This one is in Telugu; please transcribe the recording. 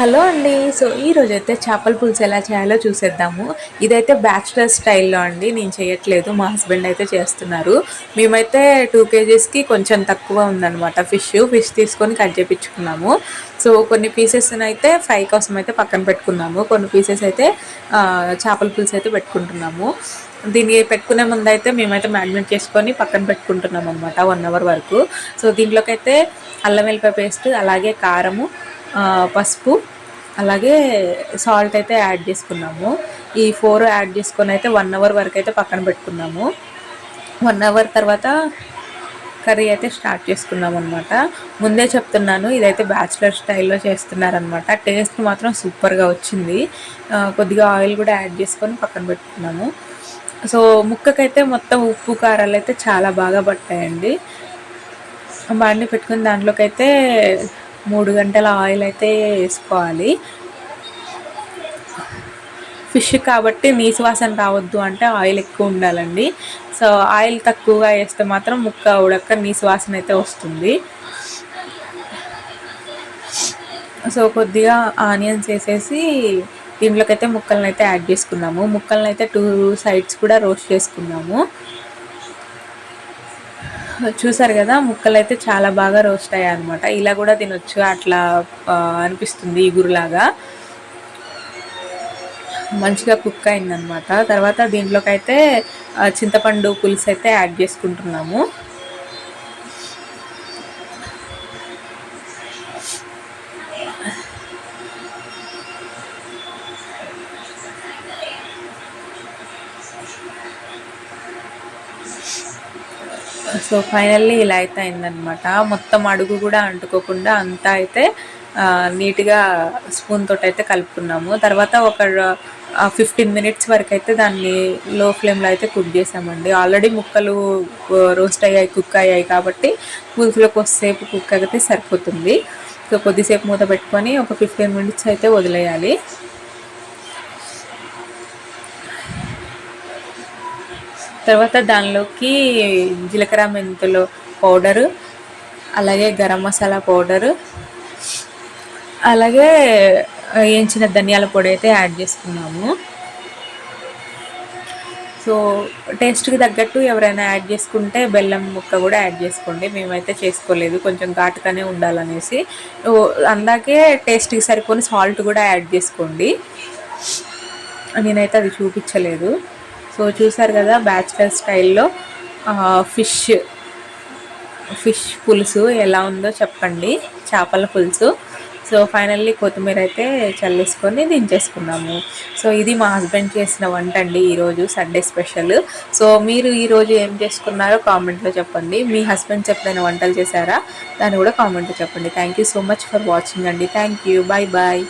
హలో అండి. సో ఈ అయితే చేపల పులుసు ఎలా చేయాలో చూసేద్దాము. ఇదైతే బ్యాచులర్ స్టైల్లో అండి. నేను చేయట్లేదు. మా హస్బెండ్ అయితే చేస్తున్నారు. మేమైతే టూ కేజీస్కి కొంచెం తక్కువ ఉందన్నమాట ఫిష్. ఫిష్ తీసుకొని కట్ చేయించుకున్నాము సో కొన్ని పీసెస్ని అయితే ఫ్రై కోసం అయితే పక్కన పెట్టుకున్నాము. కొన్ని పీసెస్ అయితే చేపల పులుసు అయితే పెట్టుకుంటున్నాము. దీన్ని పెట్టుకునే ముందు అయితే మేమైతే మ్యాగ్నెట్ చేసుకొని పక్కన పెట్టుకుంటున్నాం అనమాట వన్ అవర్ వరకు. సో దీంట్లోకి అయితే అల్లం వెల్లిపాయ పేస్ట్ అలాగే కారము పసుపు అలాగే సాల్ట్ అయితే యాడ్ చేసుకున్నాము. ఈ ఫోర్ యాడ్ చేసుకొని అయితే వన్ అవర్ వరకు అయితే పక్కన పెట్టుకున్నాము. వన్ అవర్ తర్వాత కర్రీ అయితే స్టార్ట్ చేసుకున్నాం అనమాట ముందే చెప్తున్నాను ఇదైతే బ్యాచిలర్ స్టైల్లో చేస్తున్నారనమాట టేస్ట్ మాత్రం సూపర్గా వచ్చింది. కొద్దిగా ఆయిల్ కూడా యాడ్ చేసుకొని పక్కన పెట్టుకున్నాము. సో ముక్కకైతే మొత్తం ఉప్పు కారాలు అయితే చాలా బాగా పట్టాయండి. బాండి పెట్టుకుని దాంట్లోకి అయితే మూడు గంటల ఆయిల్ అయితే వేసుకోవాలి. ఫిష్ కాబట్టి నీసు వాసన రావద్దు అంటే ఆయిల్ ఎక్కువ ఉండాలండి. సో ఆయిల్ తక్కువగా వేస్తే మాత్రం ముక్క ఉడక నీసు వాసన అయితే వస్తుంది. సో కొద్దిగా ఆనియన్స్ వేసేసి దీంట్లోకి అయితే ముక్కలను అయితే యాడ్ చేసుకున్నాము ముక్కలను అయితే టూ సైడ్స్ కూడా రోస్ట్ చేసుకున్నాము చూసారు కదా ముక్కలు అయితే చాలా బాగా రోస్ట్ అయ్యాయి అనమాట ఇలా కూడా తినొచ్చు అట్లా అనిపిస్తుంది ఇగురులాగా మంచిగా కుక్ అయిందనమాట తర్వాత దీంట్లోకి అయితే చింతపండు పులుసు అయితే యాడ్ చేసుకుంటున్నాము. సో ఫైనల్లీ ఇలా అయితే అయిందనమాట మొత్తం అడుగు కూడా అంటుకోకుండా అంతా అయితే నీట్గా స్పూన్ తోటి అయితే కలుపుకున్నాము. తర్వాత ఒక ఫిఫ్టీన్ మినిట్స్ వరకు అయితే దాన్ని లో ఫ్లేమ్లో అయితే కుక్ చేసామండి. ఆల్రెడీ ముక్కలు రోస్ట్ అయ్యాయి కుక్ అయ్యాయి కాబట్టి పులుసులో కొద్దిసేపు కుక్ అయితే సరిపోతుంది. సో కొద్దిసేపు మూత పెట్టుకొని ఒక ఫిఫ్టీన్ మినిట్స్ అయితే వదిలేయాలి. తర్వాత దానిలోకి జీలకర్ర మెంతులు పౌడరు అలాగే గరం మసాలా పౌడరు అలాగే వేయించిన ధనియాల పొడి అయితే యాడ్ చేసుకున్నాము. సో టేస్ట్కి తగ్గట్టు ఎవరైనా యాడ్ చేసుకుంటే బెల్లం ముక్క కూడా యాడ్ చేసుకోండి. మేమైతే చేసుకోలేదు. కొంచెం ఘాటుగానే ఉండాలనేసి. అందాకే టేస్ట్కి సరిపోని సాల్ట్ కూడా యాడ్ చేసుకోండి. నేనైతే అది చూపించలేదు. సో చూసారు కదా బ్యాచిలర్ స్టైల్లో ఫిష్ ఫిష్ పులుసు ఎలా ఉందో చెప్పండి. చేపల పులుసు. సో ఫైనల్లీ కొత్తిమీర అయితే చల్లేసుకొని దించేసుకున్నాము. సో ఇది మా హస్బెండ్ చేసిన వంట అండి ఈరోజు సండే స్పెషల్. సో మీరు ఈరోజు ఏం చేసుకున్నారో కామెంట్లో చెప్పండి. మీ హస్బెండ్ చెప్పిన వంటలు చేశారా? దాన్ని కూడా కామెంట్లో చెప్పండి. Thank you so much for watching అండి. Thank you. Bye bye